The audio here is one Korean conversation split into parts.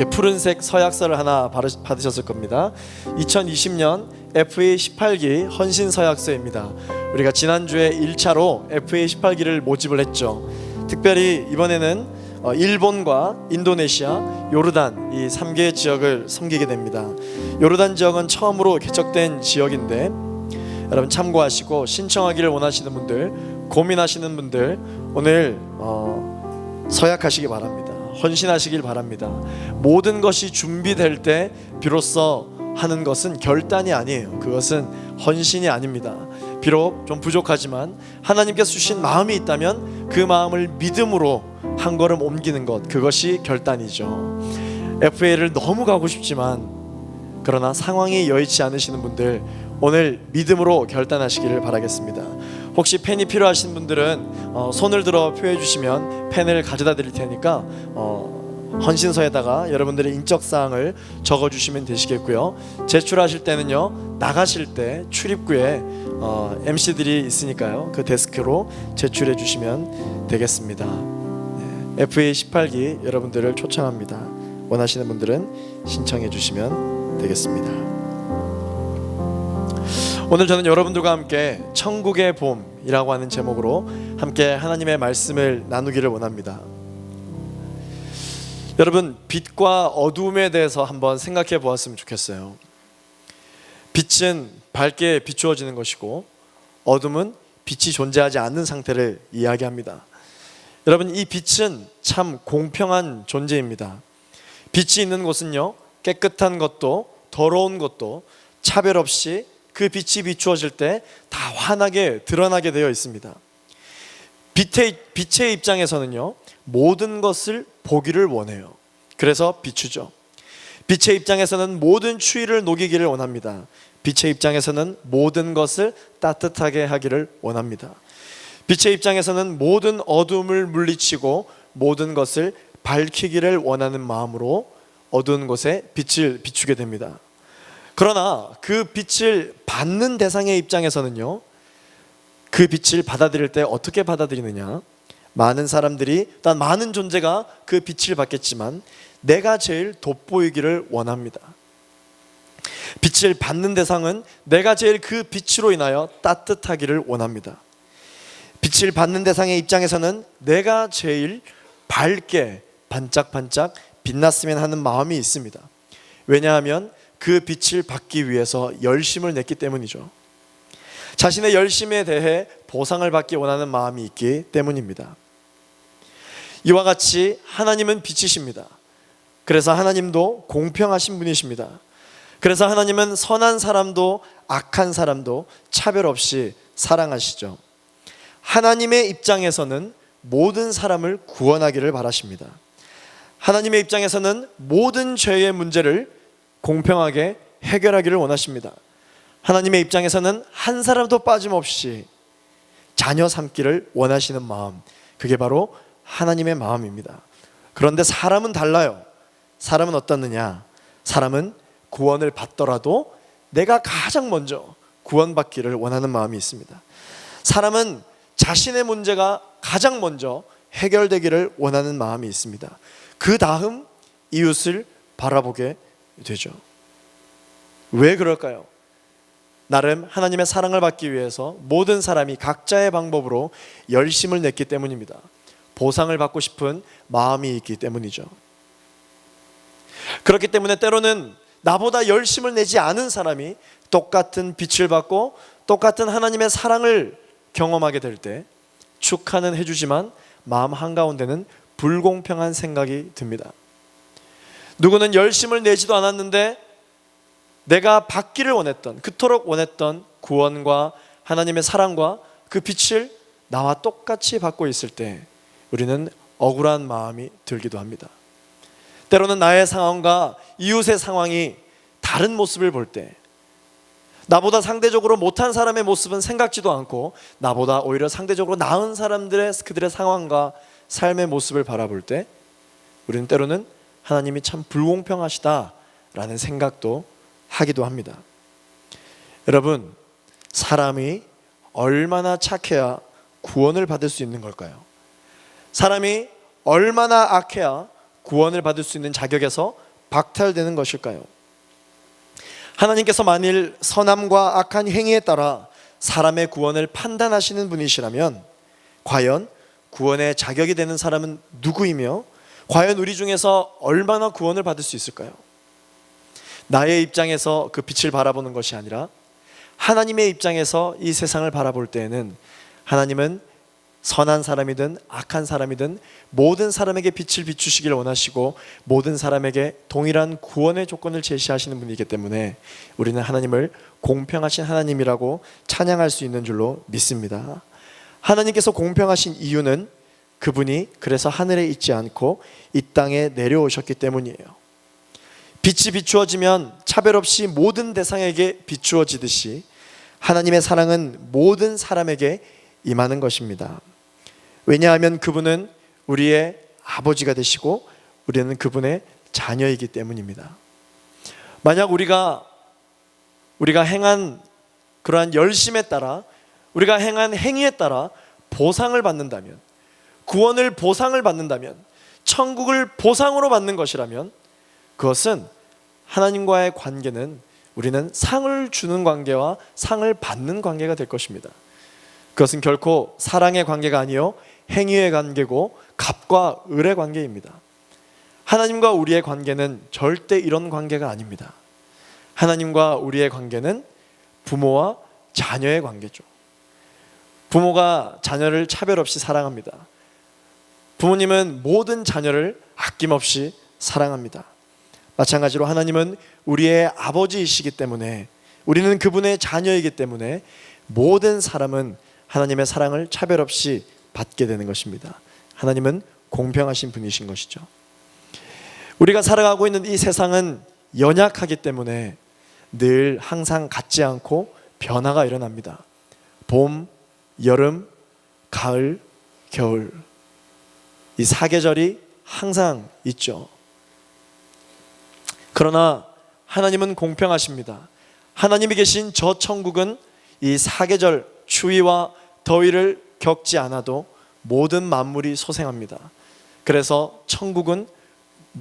이렇게 푸른색 서약서를 하나 받으- 받으셨을 겁니다. 2020년 FA 18기 헌신 서약서입니다. 우리가 지난주에 1차로 FA 18기를 모집을 했죠. 특별히 이번에는 어, 일본과 인도네시아, 요르단 이 3개 지역을 섬기게 됩니다. 요르단 지역은 처음으로 개척된 지역인데 여러분 참고하시고 신청하기를 원하시는 분들, 고민하시는 분들 오늘 어, 서약하시기 바랍니다. 헌신하시길 바랍니다. 모든 것이 준비될 때 비로소 하는 것은 결단이 아니에요. 그것은 헌신이 아닙니다. 비록 좀 부족하지만 하나님께서 주신 마음이 있다면 그 마음을 믿음으로 한 걸음 옮기는 것 그것이 결단이죠. FA를 너무 가고 싶지만 그러나 상황이 여의치 않으시는 분들 오늘 믿음으로 결단하시기를 바라겠습니다. 혹시 펜이 필요하신 분들은 어, 손을 들어 표해 주시면 펜을 가져다 드릴 테니까 어, 헌신서에다가 여러분들의 인적 사항을 적어 주시면 되시겠고요. 제출하실 때는요 나가실 때 출입구에 어, MC들이 있으니까요 그 데스크로 제출해 주시면 되겠습니다. 네, FA 18기 여러분들을 초청합니다. 원하시는 분들은 신청해 주시면 되겠습니다. 오늘 저는 여러분들과 함께 천국의 봄이라고 하는 제목으로 함께 하나님의 말씀을 나누기를 원합니다. 여러분 빛과 어둠에 대해서 한번 생각해 보았으면 좋겠어요. 빛은 밝게 비추어지는 것이고 어둠은 빛이 존재하지 않는 상태를 이야기합니다. 여러분 이 빛은 참 공평한 존재입니다. 빛이 있는 곳은요 깨끗한 것도 더러운 것도 차별 없이 그 빛이 비추어질 때 다 환하게 드러나게 되어 있습니다. 빛의 빛의 입장에서는요 모든 것을 보기를 원해요. 그래서 비추죠. 빛의 입장에서는 모든 추위를 녹이기를 원합니다. 빛의 입장에서는 모든 것을 따뜻하게 하기를 원합니다. 빛의 입장에서는 모든 어둠을 물리치고 모든 것을 밝히기를 원하는 마음으로 어두운 곳에 빛을 비추게 됩니다. 그러나 그 빛을 받는 대상의 입장에서는요. 그 빛을 받아들일 때 어떻게 받아들이느냐? 많은 사람들이 난 많은 존재가 그 빛을 받겠지만 내가 제일 돋보이기를 원합니다. 빛을 받는 대상은 내가 제일 그 빛으로 인하여 따뜻하기를 원합니다. 빛을 받는 대상의 입장에서는 내가 제일 밝게 반짝반짝 빛났으면 하는 마음이 있습니다. 왜냐하면 그 빛을 받기 위해서 열심을 냈기 때문이죠. 자신의 열심에 대해 보상을 받기 원하는 마음이 있기 때문입니다. 이와 같이 하나님은 빛이십니다. 그래서 하나님도 공평하신 분이십니다. 그래서 하나님은 선한 사람도 악한 사람도 차별 없이 사랑하시죠. 하나님의 입장에서는 모든 사람을 구원하기를 바라십니다. 하나님의 입장에서는 모든 죄의 문제를 공평하게 해결하기를 원하십니다. 하나님의 입장에서는 한 사람도 빠짐없이 자녀 삼기를 원하시는 마음, 그게 바로 하나님의 마음입니다. 그런데 사람은 달라요. 사람은 어떻느냐? 사람은 구원을 받더라도 내가 가장 먼저 구원받기를 원하는 마음이 있습니다. 사람은 자신의 문제가 가장 먼저 해결되기를 원하는 마음이 있습니다. 그 다음 이웃을 바라보게 되죠. 왜 그럴까요? 나름 하나님의 사랑을 받기 위해서 모든 사람이 각자의 방법으로 열심을 냈기 때문입니다. 보상을 받고 싶은 마음이 있기 때문이죠. 그렇기 때문에 때로는 나보다 열심을 내지 않은 사람이 똑같은 빛을 받고 똑같은 하나님의 사랑을 경험하게 될 때 축하는 해주지만 마음 한가운데는 불공평한 생각이 듭니다. 누구는 열심을 내지도 않았는데 내가 받기를 원했던 그토록 원했던 구원과 하나님의 사랑과 그 빛을 나와 똑같이 받고 있을 때 우리는 억울한 마음이 들기도 합니다. 때로는 나의 상황과 이웃의 상황이 다른 모습을 볼 때 나보다 상대적으로 못한 사람의 모습은 생각지도 않고 나보다 오히려 상대적으로 나은 사람들의 그들의 상황과 삶의 모습을 바라볼 때 우리는 때로는 하나님이 참 불공평하시다라는 생각도 하기도 합니다. 여러분, 사람이 얼마나 착해야 구원을 받을 수 있는 걸까요? 사람이 얼마나 악해야 구원을 받을 수 있는 자격에서 박탈되는 것일까요? 하나님께서 만일 선함과 악한 행위에 따라 사람의 구원을 판단하시는 분이시라면 과연 구원의 자격이 되는 사람은 누구이며 과연 우리 중에서 얼마나 구원을 받을 수 있을까요? 나의 입장에서 그 빛을 바라보는 것이 아니라 하나님의 입장에서 이 세상을 바라볼 때에는 하나님은 선한 사람이든 악한 사람이든 모든 사람에게 빛을 비추시길 원하시고 모든 사람에게 동일한 구원의 조건을 제시하시는 분이기 때문에 우리는 하나님을 공평하신 하나님이라고 찬양할 수 있는 줄로 믿습니다. 하나님께서 공평하신 이유는 그분이 그래서 하늘에 있지 않고 이 땅에 내려오셨기 때문이에요. 빛이 비추어지면 차별 없이 모든 대상에게 비추어지듯이 하나님의 사랑은 모든 사람에게 임하는 것입니다. 왜냐하면 그분은 우리의 아버지가 되시고 우리는 그분의 자녀이기 때문입니다. 만약 우리가 우리가 행한 그러한 열심에 따라 우리가 행한 행위에 따라 보상을 받는다면 구원을 보상을 받는다면 천국을 보상으로 받는 것이라면 그것은 하나님과의 관계는 우리는 상을 주는 관계와 상을 받는 관계가 될 것입니다. 그것은 결코 사랑의 관계가 아니요 행위의 관계고 갑과 을의 관계입니다. 하나님과 우리의 관계는 절대 이런 관계가 아닙니다. 하나님과 우리의 관계는 부모와 자녀의 관계죠. 부모가 자녀를 차별 없이 사랑합니다. 부모님은 모든 자녀를 아낌없이 사랑합니다. 마찬가지로 하나님은 우리의 아버지이시기 때문에 우리는 그분의 자녀이기 때문에 모든 사람은 하나님의 사랑을 차별 없이 받게 되는 것입니다. 하나님은 공평하신 분이신 것이죠. 우리가 살아가고 있는 이 세상은 연약하기 때문에 늘 항상 같지 않고 변화가 일어납니다. 봄, 여름, 가을, 겨울. 이 사계절이 항상 있죠. 그러나 하나님은 공평하십니다. 하나님이 계신 저 천국은 이 사계절 추위와 더위를 겪지 않아도 모든 만물이 소생합니다. 그래서 천국은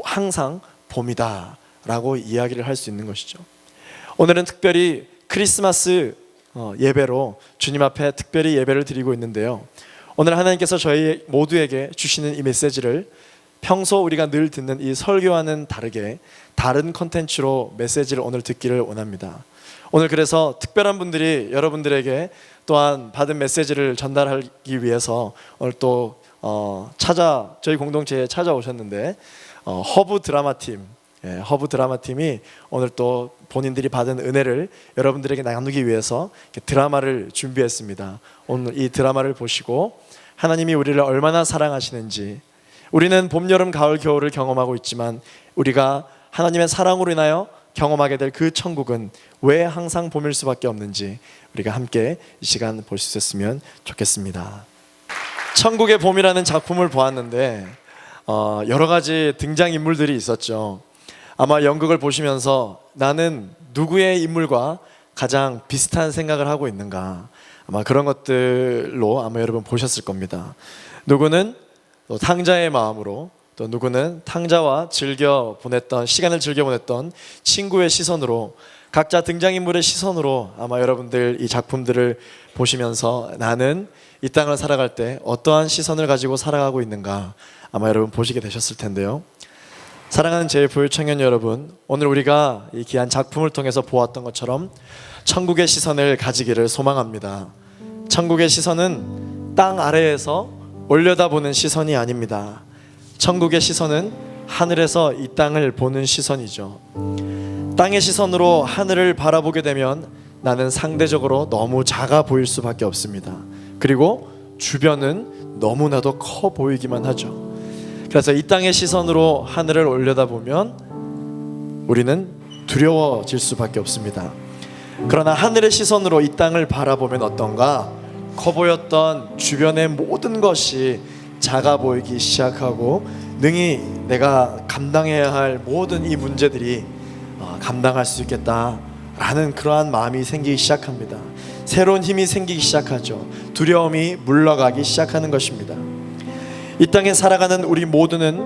항상 봄이다 라고 이야기를 할 수 있는 것이죠. 오늘은 특별히 크리스마스 어, 예배로 주님 앞에 특별히 예배를 드리고 있는데요. 오늘 하나님께서 저희 모두에게 주시는 이 메시지를 평소 우리가 늘 듣는 이 설교와는 다르게 다른 컨텐츠로 메시지를 오늘 듣기를 원합니다. 오늘 그래서 특별한 분들이 여러분들에게 또한 받은 메시지를 전달하기 위해서 오늘 또 어, 찾아 저희 공동체에 찾아오셨는데 어, 허브 드라마 팀 예, 허브 드라마 팀이 오늘 또 본인들이 받은 은혜를 여러분들에게 나누기 위해서 드라마를 준비했습니다. 오늘 이 드라마를 보시고 하나님이 우리를 얼마나 사랑하시는지 우리는 봄, 여름, 가을, 겨울을 경험하고 있지만 우리가 하나님의 사랑으로 인하여 경험하게 될 그 천국은 왜 항상 봄일 수밖에 없는지 우리가 함께 이 시간 볼 수 있었으면 좋겠습니다. 천국의 봄이라는 작품을 보았는데 어, 여러 가지 등장 인물들이 있었죠. 아마 연극을 보시면서 나는 누구의 인물과 가장 비슷한 생각을 하고 있는가 아마 그런 것들로 아마 여러분 보셨을 겁니다. 누구는 또 탕자의 마음으로 또 누구는 탕자와 즐겨 보냈던 시간을 즐겨 보냈던 친구의 시선으로 각자 등장인물의 시선으로 아마 여러분들 이 작품들을 보시면서 나는 이 땅을 살아갈 때 어떠한 시선을 가지고 살아가고 있는가 아마 여러분 보시게 되셨을 텐데요. 사랑하는 제9 청년 여러분, 오늘 우리가 이 귀한 작품을 통해서 보았던 것처럼 천국의 시선을 가지기를 소망합니다. 천국의 시선은 땅 아래에서 올려다보는 시선이 아닙니다. 천국의 시선은 하늘에서 이 땅을 보는 시선이죠. 땅의 시선으로 하늘을 바라보게 되면 나는 상대적으로 너무 작아 보일 수밖에 없습니다. 그리고 주변은 너무나도 커 보이기만 하죠. 그래서 이 땅의 시선으로 하늘을 올려다보면 우리는 두려워질 수밖에 없습니다. 그러나 하늘의 시선으로 이 땅을 바라보면 어떤가? 커 보였던 주변의 모든 것이 작아 보이기 시작하고 능히 내가 감당해야 할 모든 이 문제들이 어, 감당할 수 있겠다라는 그러한 마음이 생기기 시작합니다. 새로운 힘이 생기기 시작하죠. 두려움이 물러가기 시작하는 것입니다. 이 땅에 살아가는 우리 모두는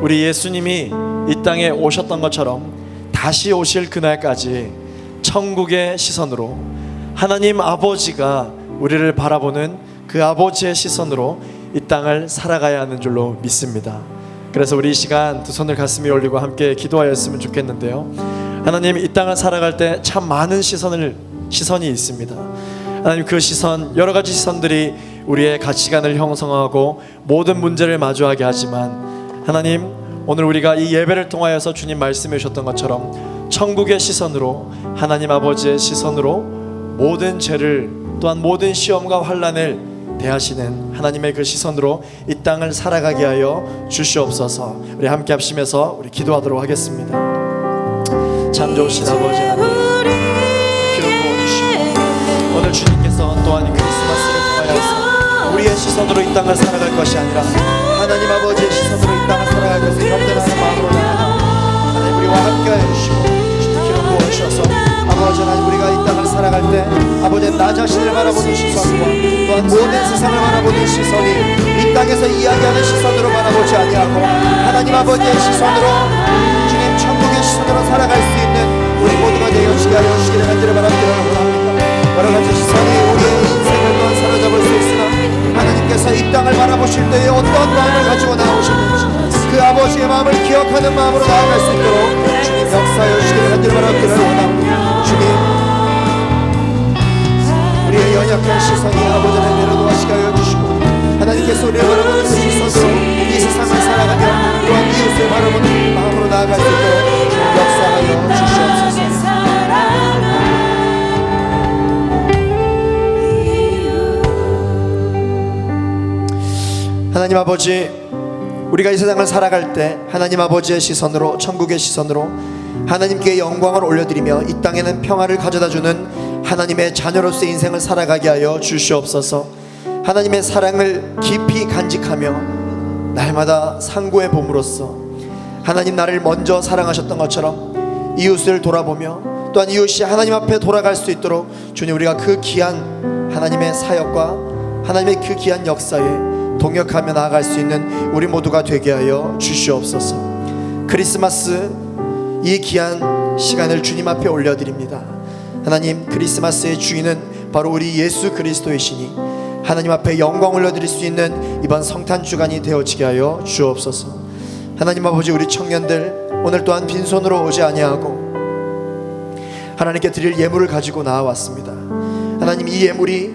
우리 예수님이 이 땅에 오셨던 것처럼 다시 오실 그날까지 천국의 시선으로 하나님 아버지가 우리를 바라보는 그 아버지의 시선으로 이 땅을 살아가야 하는 줄로 믿습니다. 그래서 우리 이 시간 두 손을 가슴에 올리고 함께 기도하였으면 좋겠는데요. 하나님 이 땅을 살아갈 때 참 많은 시선을 시선이 있습니다. 하나님 그 시선 여러 가지 시선들이 우리의 가치관을 형성하고 모든 문제를 마주하게 하지만 하나님 오늘 우리가 이 예배를 통하여서 주님 말씀해 주셨던 것처럼 천국의 시선으로 하나님 아버지의 시선으로 모든 죄를 또한 모든 시험과 환란을 대하시는 하나님의 그 시선으로 이 땅을 살아가게 하여 주시옵소서. 우리 함께 합심해서 우리 기도하도록 하겠습니다. 참 좋으신 아버지 하나님 부어주시고 오늘 주님께서 또한 이 우리의 시선으로 이 땅을 살아갈 것이 아니라 하나님 아버지의 시선으로 이 땅을 살아갈 것을 겸손하는 마음으로 나아가 하나님 우리와 함께 해주시고 주님 기름 부어주셔서 아버지 하나님 우리가 이 땅을 살아갈 때 아버지 나 자신을 바라보는 시선과 또한 모든 세상을 바라보는 시선이 이 땅에서 이야기하는 시선으로 바라보지 아니하고 하나님 아버지의 시선으로 주님 천국의 시선으로 살아갈 수 있는 우리 모두가 되어지게 하여 주시기를 간절히 바랍니다. 여러 가지 시선이 우리 하나님께서 이 땅을 바라보실 때에 어떤 마음을 가지고 나오셨는지 그 아버지의 마음을 기억하는 마음으로 나아갈 수 있도록 주님 역사하여 주시기를 간절히 바랍니다 원합니다. 주님 우리의 연약한 시선이 아버지를 내려놓으시게 하여 주시고 하나님께서 우리를 바라보는 그 시선으로 이 세상을 살아가며 또한 이웃을 바라보는 마음으로 나아갈 수 있도록 역사하여 주시옵소서 하나님 아버지 우리가 이 세상을 살아갈 때 하나님 아버지의 시선으로 천국의 시선으로 하나님께 영광을 올려드리며 이 땅에는 평화를 가져다 주는 하나님의 자녀로서의 인생을 살아가게 하여 주시옵소서. 하나님의 사랑을 깊이 간직하며 날마다 상고해 봄으로써 하나님 나를 먼저 사랑하셨던 것처럼 이웃을 돌아보며 또한 이웃이 하나님 앞에 돌아갈 수 있도록 주님 우리가 그 귀한 하나님의 사역과 하나님의 그 귀한 역사에 동역하며 나아갈 수 있는 우리 모두가 되게 하여 주시옵소서. 크리스마스 이 귀한 시간을 주님 앞에 올려드립니다. 하나님 크리스마스의 주인은 바로 우리 예수 그리스도이시니 하나님 앞에 영광 올려드릴 수 있는 이번 성탄 주간이 되어지게 하여 주옵소서. 하나님 아버지 우리 청년들 오늘 또한 빈손으로 오지 아니하고 하나님께 드릴 예물을 가지고 나와왔습니다. 하나님 이 예물이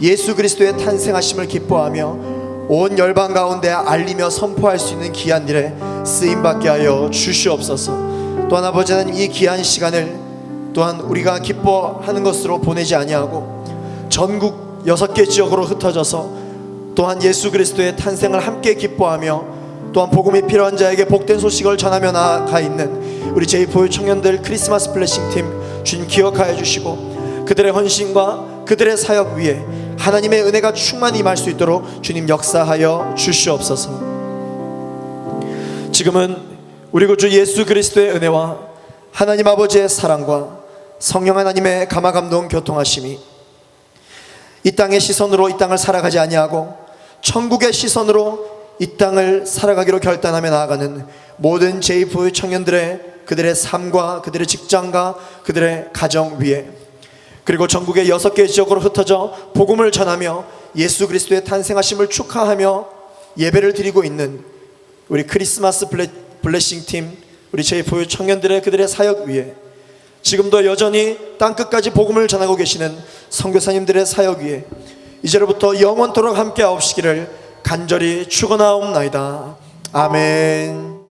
예수 그리스도의 탄생하심을 기뻐하며 온 열방 가운데 알리며 선포할 수 있는 귀한 일에 쓰임 받게 하여 주시옵소서. 또한 아버지 하나님 이 귀한 시간을 또한 우리가 기뻐하는 것으로 보내지 아니하고 전국 여섯 개 지역으로 흩어져서 또한 예수 그리스도의 탄생을 함께 기뻐하며 또한 복음이 필요한 자에게 복된 소식을 전하며 나아가 있는 우리 제이포유 청년들 크리스마스 블레싱 팀 주님 기억하여 주시고 그들의 헌신과 그들의 사역 위에 하나님의 은혜가 충만히 임할 수 있도록 주님 역사하여 주시옵소서. 지금은 우리 구주 예수 그리스도의 은혜와 하나님 아버지의 사랑과 성령 하나님의 감화 감동 교통하심이 이 땅의 시선으로 이 땅을 살아가지 아니하고 천국의 시선으로 이 땅을 살아가기로 결단하며 나아가는 모든 제이프 청년들의 그들의 삶과 그들의 직장과 그들의 가정 위에 그리고 전국의 여섯 개 지역으로 흩어져 복음을 전하며 예수 그리스도의 탄생하심을 축하하며 예배를 드리고 있는 우리 크리스마스 블레, 블레싱 팀 우리 제이포유 청년들의 그들의 사역 위에 지금도 여전히 땅 끝까지 복음을 전하고 계시는 선교사님들의 사역 위에 이제로부터 영원토록 함께 하옵시기를 간절히 축원하옵나이다. 아멘.